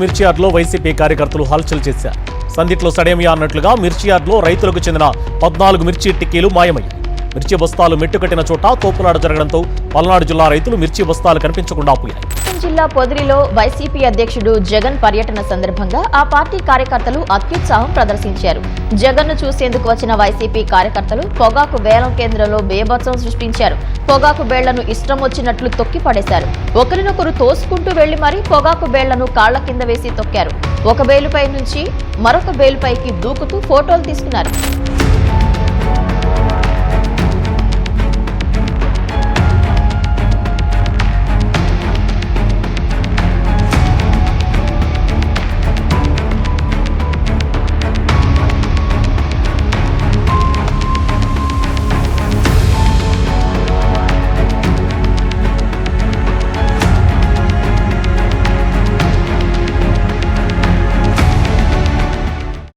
మిర్చియార్డ్లో YCP కార్యకర్తలు హల్చల్ చేశారు. సందిట్లో సడేమియా అన్నట్లుగా మిర్చియార్డ్లో రైతులకు చెందిన పద్నాలుగు మిర్చి టిక్కీలు మాయమయ్యాయి. మిర్చి బస్తాలు మెట్టుకట్టిన చోట తోపులాట జరగడంతో పల్నాడు జిల్లా రైతులు మిర్చి బస్తాలు కనిపించకుండా పోయాయి. జిల్లా పొదిరిలో వైసీపీ అధ్యక్షుడు జగన్ పర్యటన సందర్భంగా ఆ పార్టీ కార్యకర్తలు అత్యుత్సాహం ప్రదర్శించారు. జగన్ను చూసేందుకు వచ్చిన వైసీపీ కార్యకర్తలు పొగాకు వేలం కేంద్రంలో బేభత్సం సృష్టించారు. పొగాకు బేళ్ళను ఇష్టం వచ్చినట్లు తొక్కి పడేశారు. ఒకరినొకరు తోసుకుంటూ వెళ్ళి మరీ పొగాకు బేళ్ళను కాళ్ళ కింద వేసి తొక్కారు. ఒక బేలుపై నుంచి మరొక బేలుపైకి దూకుతూ ఫోటోలు తీసుకున్నారు.